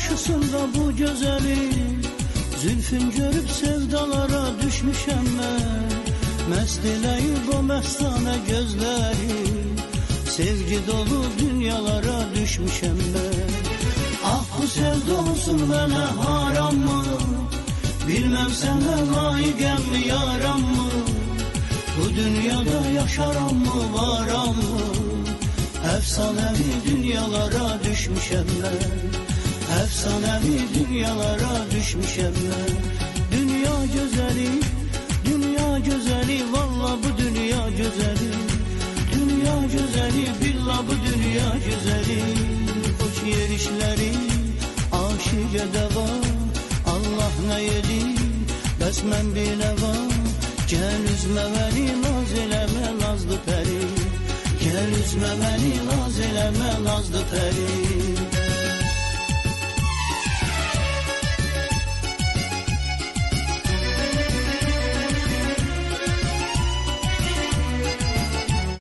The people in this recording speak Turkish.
karşısında bu güzeli Zülfün görüp sevdalara düşmüşem ben Mest eləyir bu mestane gözleri Sevgi dolu dünyalara düşmüşem ben Ah bu sevda olsun bana haram mı? Bilmem sana layıkım mı yaram mı? Bu dünyada yaşaram mı varam mı? Efsanevi dünyalara düşmüşem ben Efsanevi dünyalara düşmüşem ben. Dünya güzeli, dünya güzeli Valla bu dünya güzeli. Dünya güzeli, billah bu dünya güzeli. Hoş yerişleri, aşıca deva Allah ne yedi, bəs mən belə var. Gəl üzmə məni, naz eləmə, nazlı pəri Gəl üzmə məni, naz eləmə, nazlı pəri